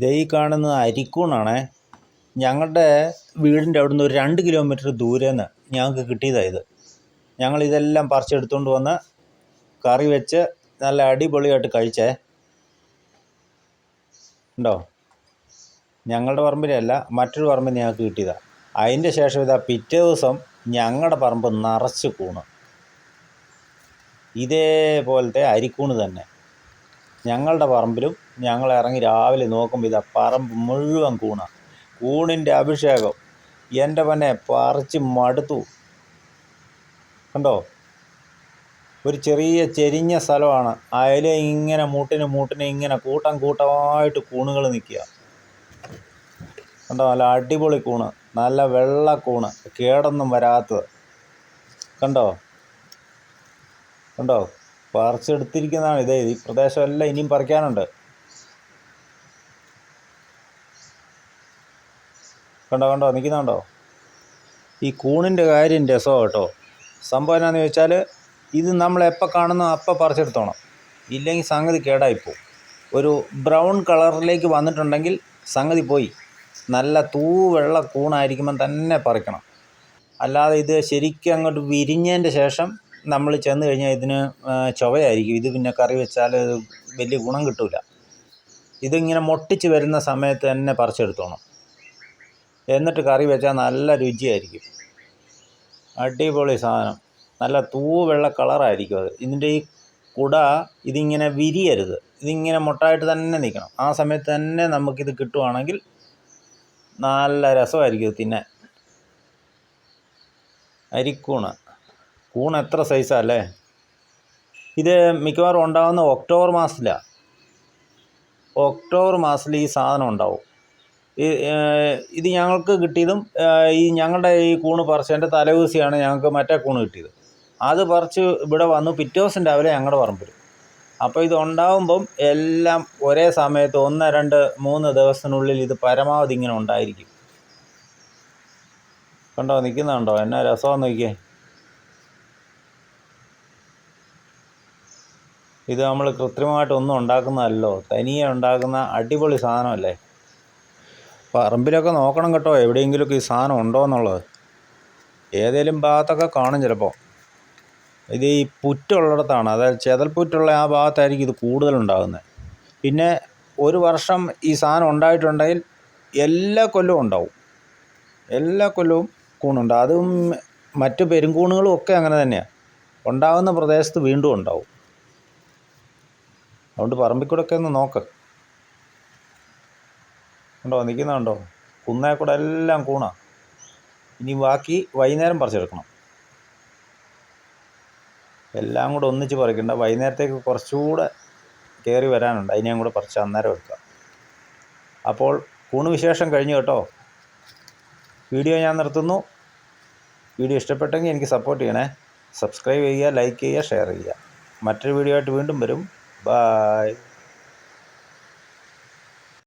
ദേ ഈ കാണുന്നത് അരിക്കൂണാണേ. ഞങ്ങളുടെ വീടിന്റെ അവിടുന്ന് ഒരു രണ്ട് കിലോമീറ്റർ ദൂരെ നിന്ന് ഞങ്ങൾക്ക് കിട്ടിയതാണ് ഇത്. ഞങ്ങളിതെല്ലാം പറിച്ചെടുത്തുകൊണ്ട് വന്ന് കറി വെച്ച് നല്ല അടിപൊളിയായിട്ട് കഴിച്ചേ. ഉണ്ടോ? ഞങ്ങളുടെ പറമ്പിലല്ല മറ്റൊരു പറമ്പിൽ ഞങ്ങൾക്ക് കിട്ടിയതാണ് അതിന്റെ ശേഷം ഇതാ പിറ്റേ ദിവസം ഞങ്ങളുടെ പറമ്പ് നിറച്ച് കൂണ്. ഇതേപോലത്തെ അരിക്കൂണ് തന്നെ. ഞങ്ങളുടെ പറമ്പിലും ഞങ്ങൾ ഇറങ്ങി രാവിലെ നോക്കുമ്പോൾ ഇതാ പറമ്പ് മുഴുവൻ കൂണ. കൂണിന്റെ അഭിഷേകം. എന്റെ പന്നെ പറിച്ച് മടുത്തു. കണ്ടോ? ഒരു ചെറിയ ചെരിഞ്ഞ സ്ഥലമാണ്. അതിലെ ഇങ്ങനെ മൂട്ടിന് മൂട്ടിന് ഇങ്ങനെ കൂട്ടം കൂട്ടമായിട്ട് കൂണുകൾ നിൽക്കുക. കണ്ടോ? നല്ല അടിപൊളി കൂണ്. നല്ല വെള്ള കൂണ്. കേടൊന്നും വരാത്തത്. കണ്ടോ? കണ്ടോ? പറിച്ചെടുത്തിരിക്കുന്നതാണ് ഇതേ ഈ പ്രദേശമെല്ലാം ഇനിയും പറിക്കാനുണ്ട്. കണ്ടോ കണ്ടോ നിൽക്കുന്നുണ്ടോ? ഈ കൂണിന്റെ കാര്യം രസമാണ് കേട്ടോ. സംഭവം എന്നാന്ന് ചോദിച്ചാൽ ഇത് നമ്മൾ എപ്പോൾ കാണുന്നോ അപ്പം പറിച്ചെടുത്തോണം. ഇല്ലെങ്കിൽ സംഗതി കേടായിപ്പോവും. ഒരു ബ്രൗൺ കളറിലേക്ക് വന്നിട്ടുണ്ടെങ്കിൽ സംഗതി പോയി. നല്ല തൂവെള്ള കൂണായിരിക്കുമ്പം തന്നെ പറിക്കണം. അല്ലാതെ ഇത് ശരിക്കും അങ്ങോട്ട് വിരിഞ്ഞതിന്റെ ശേഷം നമ്മൾ ചെന്ന് കഴിഞ്ഞാൽ ഇതിന് ചുവയായിരിക്കും. ഇത് പിന്നെ കറി വെച്ചാൽ വലിയ ഗുണം കിട്ടില്ല ഇതിങ്ങനെ മൊട്ടിച്ച് വരുന്ന സമയത്ത് തന്നെ പറിച്ചെടുത്തോണം. എന്നിട്ട് കറി വെച്ചാൽ നല്ല രുചിയായിരിക്കും. അടിപൊളി സാധനം. നല്ല തൂവെള്ള കളറായിരിക്കും അത്. ഇതിന്റെ ഈ കുട ഇതിങ്ങനെ വിരിയരുത്. ഇതിങ്ങനെ മൊട്ടായിട്ട് തന്നെ നിൽക്കണം. ആ സമയത്ത് തന്നെ നമുക്കിത് കിട്ടുവാണെങ്കിൽ നല്ല രസമായിരിക്കും ഇത് തിന്നാൻ. അരിക്കൂണ്. കൂണ് എത്ര സൈസാണ് അല്ലേ ഇത് മിക്കവാറും ഉണ്ടാകുന്ന ഒക്ടോബർ മാസത്തിലാണ് ഒക്ടോബർ മാസത്തിൽ ഈ സാധനം ഉണ്ടാവും. ഇത് ഞങ്ങൾക്ക് കിട്ടിയതും ഈ ഞങ്ങളുടെ ഈ കൂണ് പറിച്ചതിന്റെ തലേദിവസമാണ് ഞങ്ങൾക്ക് മറ്റേ കൂണ് കിട്ടിയത്. അത് പറിച്ച് ഇവിടെ വന്നു പിറ്റേ ദിവസം രാവിലെ ഞങ്ങളുടെ പറമ്പിൽ അപ്പോൾ ഇത് ഉണ്ടാവുമ്പം എല്ലാം ഒരേ സമയത്ത് ഒന്ന് രണ്ട് മൂന്ന് ദിവസത്തിനുള്ളിൽ ഇത് പരമാവധി ഇങ്ങനെ ഉണ്ടായിരിക്കും. കണ്ടോ നിൽക്കുന്നുണ്ടോ? എന്നാ രസമാണെന്ന് നോക്കിയേ. ഇത് നമ്മൾ കൃത്രിമമായിട്ടൊന്നും ഉണ്ടാക്കുന്നതല്ലോ. തനിയെ ഉണ്ടാക്കുന്ന അടിപൊളി സാധനമല്ലേ? പറമ്പിലൊക്കെ നോക്കണം കേട്ടോ എവിടെയെങ്കിലുമൊക്കെ ഈ സാധനം ഉണ്ടോ എന്നുള്ളത്. ഏതെങ്കിലും ഭാഗത്തൊക്കെ കാണും ചിലപ്പോൾ ഇത് ഈ പുറ്റുള്ളിടത്താണ് അതായത് ചെതൽപ്പുറ്റുള്ള ആ ഭാഗത്തായിരിക്കും ഇത് കൂടുതലുണ്ടാകുന്നത് പിന്നെ ഒരു വർഷം ഈ സാധനം ഉണ്ടായിട്ടുണ്ടെങ്കിൽ എല്ലാ കൊല്ലവും ഉണ്ടാവും. എല്ലാ കൊല്ലവും കൂണുണ്ട്. അതും മറ്റു പെരുംകൂണുകളും ഒക്കെ അങ്ങനെ തന്നെയാണ് ഉണ്ടാകുന്ന പ്രദേശത്ത് വീണ്ടും ഉണ്ടാവും. അതുകൊണ്ട് പറമ്പിൽ ഒക്കെ ഒന്ന് നോക്ക്. കണ്ടോ? നിൽക്കുന്നുണ്ടോ കുന്നേ കൂടെ എല്ലാം കൂണ. ഇനി ബാക്കി വൈകുന്നേരം പറിച്ചെടുക്കണം. എല്ലാം കൂടെ ഒന്നിച്ച് പറിക്കണ്ട. വൈകുന്നേരത്തേക്ക് കുറച്ചുകൂടെ കയറി വരാനുണ്ട്. അതിനെയും കൂടെ പറിച്ച് അന്നേരം എടുക്കാം. അപ്പോൾ കൂണ് വിശേഷം കഴിഞ്ഞു കേട്ടോ. വീഡിയോ ഞാൻ നിർത്തുന്നു. വീഡിയോ ഇഷ്ടപ്പെട്ടെങ്കിൽ എനിക്ക് സപ്പോർട്ട് ചെയ്യണേ. സബ്സ്ക്രൈബ് ചെയ്യുക ലൈക്ക് ചെയ്യുക ഷെയർ ചെയ്യുക. മറ്റൊരു വീഡിയോ ആയിട്ട് വീണ്ടും വരും. Bye.